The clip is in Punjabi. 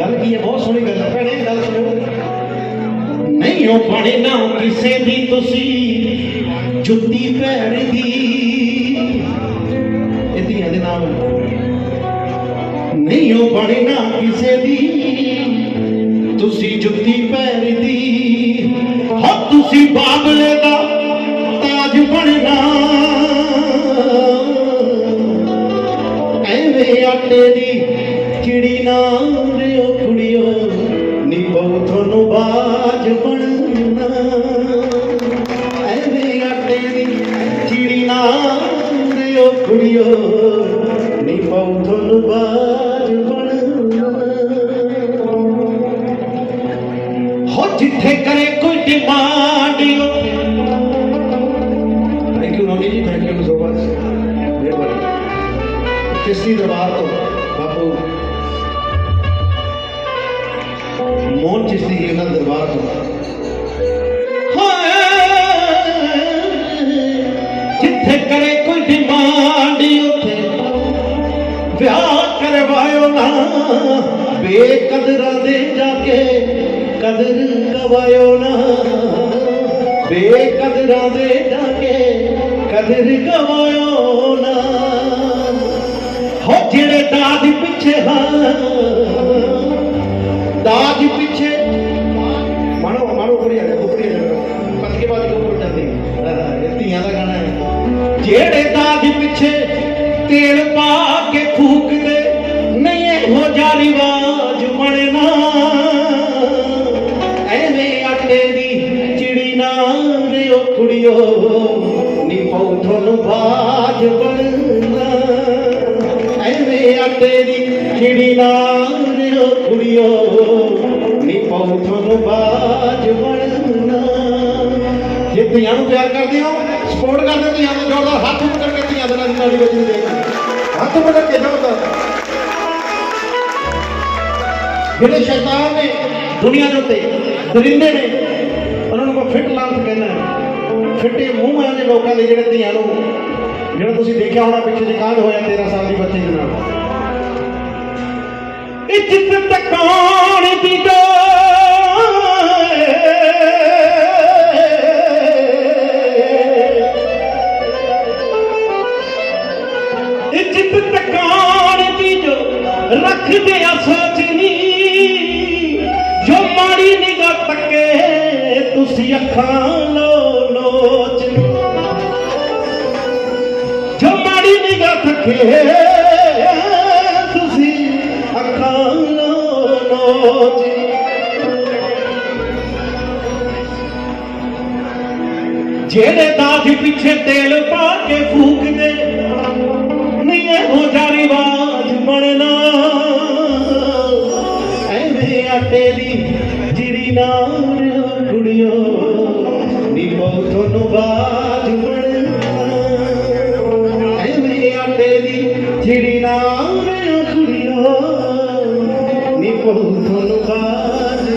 ਗੱਲ ਕੀ ਹੈ? ਬਹੁਤ ਸੋਹਣੀ ਗੱਲ, ਭੈਣੇ ਗੱਲ ਸੁਣੋ ਨਹੀਂ, ਉਹ ਬਣੇ ਨਾ ਕਿਸੇ ਦੀ ਤੁਸੀਂ। ਜੁੱਤੀ ਪੈਰ ਦੀ। ਦੇ ਨਾਮ ਨਹੀਂ, ਉਹ ਬਣੇ ਨਾ ਕਿਸੇ ਦੀ। ਤੁਸੀਂ ਜੁੱਤੀ ਪੈਰ ਦੀ। ਹੋ, ਤੁਸੀਂ ਬਾਬਲੇ ਦਾ ਤਾਜ ਬਣਨਾ। ਐਵੇਂ ਆਟੇ ਦੀ ਬਾਜ ਬਣਨਾ ਐਵੇਂ ਆਟੇ ਦੀ ਚਿੜੀ ਨਾ ਰਿਓ ਕੁੜਿਓ ਨੀ ਬਹੁ ਤੁਹਾਨੂੰ ਬਾਜ ਬਣਨਾ ਹੋ ਜਿੱਥੇ ਕਰੇ ਕੋਈ ਡਿਮਾਂਡ ਥੈਂਕ ਯੂ ਨੋਨੀ ਜੀ ਥੈਂਕ ਯੂ ਸੋ ਮਚ ਕਿਸੀ ਦਰਬਾਰ ਤੋਂ ਬਾਪੂ ਮੋਹਨ ਚਿਸ਼ਤੀ ਜੀ ਉਹਨਾਂ ਦੇ ਦਰਬਾਰ ਤੋਂ। ਜਿੱਥੇ ਕਰੇ ਕੋਈ ਡਿਮਾਂਡ, ਉੱਥੇ ਵਿਆਹ ਕਰਵਾਇਓ ਨਾ। ਬੇਕਦਰਾਂ ਦੇ ਜਾ ਕੇ ਕਦਰ ਗਵਾਇਓ ਨਾ। ਬੇਕਦਰਾਂ ਦੇ ਜਾ ਕੇ ਕਦਰ ਗਵਾਇਓ ਨਾ। ਹੋ ਜਿਹੜੇ ਦਾਜ ਪਿੱਛੇ ਹਾਂ ਦਾਜ ਤੇਲ ਪਾ ਕੇ ਫੂਕਦੇ ਨਹੀਂ ਇਹੋ ਜਿਹਾ ਰਿਵਾਜ ਬਣਨਾ। ਐਵੇਂ ਆਟੇ ਦੀ ਚਿੜੀ ਨਾ ਰਿਓ ਕੁੜਿਓ ਨੀ ਪਉ ਤੁਹਾਨੂੰ ਬਾਜ ਬਣਨਾ। ਐਵੇਂ ਆਟੇ ਦੀ ਚਿੜੀ ਨਾ ਰਿਓ ਕੁੜਿਓ ਨੀ ਪਉ ਤੁਹਾਨੂੰ ਬਾਜ ਬਣਨਾ। ਜੇ ਧੀਆਂ ਨੂੰ ਪਿਆਰ ਕਰਦੇ ਹੋ ਸਪੋਰਟ ਕਰਦੇ ਧੀਆਂ ਦਾ ਜੋਰਦਾਰ ਹੱਥ ਉੱਪਰ ਕਰਕੇ ਧੀਆਂ ਦੇ ਨਾਲ ਨਾਲੀ ਵਿੱਚ ਦੇਖ ਹੱਥ ਉੱਪਰ ਕਰਕੇ ਜੋਰਦਾਰ ਜਿਹੜੇ ਸ਼ੈਤਾਨ ਨੇ ਦੁਨੀਆ ਦੇ ਉੱਤੇ ਦਰਿੰਦੇ ਨੇ, ਉਹਨਾਂ ਨੂੰ ਮੈਂ ਫਿੱਟ ਲਾਂਤ ਕਹਿੰਦਾ ਫਿੱਟੇ ਮੂੰਹ ਵਾਲੇ ਲੋਕਾਂ ਦੇ, ਜਿਹੜੇ ਧੀਆਂ ਨੂੰ, ਜਿਹੜਾ ਤੁਸੀਂ ਦੇਖਿਆ ਹੋਣਾ ਪਿੱਛੇ ਜੇ ਕਾਂਡ ਹੋਇਆ 13 ਸਾਲ ਦੀ ਬੱਚੀ ਦੇ ਨਾਲ। ਇੱਜ਼ਤ ਤਕਾਣ ਦੀ ਦੋਏ ਇੱਜ਼ਤ ਤਕਾਣ ਦੀ ਜੋ ਰੱਖਦੇ ਆ ਸੋਚਨੀ ਜੋ ਮਾੜੀ ਨਿਗਾਹ ਤੱਕੇ, ਤੁਸੀਂ ਅੱਖਾਂ ਲੋ ਲੋਚ। ਜੋ ਮਾੜੀ ਨਿਗਾਹ ਤੱਕੇ, ਤੁਸੀਂ ਅੱਖਾਂ ਲੋ ਲੋਚ। ਜਿਹੜੇ ਦਾਜ ਪਿੱਛੇ ਤੇਲ ਪਾ ਕੇ ਫੂਕਦੇ ਮੁਝਾ ਰਿਵਾਜ ਬਣਨਾ। ਐਵੇਂ ਆਟੇ ਦੀ ਜਿਰੀ ਨਾਲ ਕੁੜੀਓ ਨੀ ਬਹੁਤ ਤੁਹਾਨੂੰ ਬਾਜ ਬਣਨਾ। ਐਵੇਂ ਆਟੇ ਦੀ ਜਿਰੀ ਨਾਲ ਕੁੜੀਓ ਨੀ ਬਹੁਤ ਤੁਹਾਨੂੰ ਬਾਜ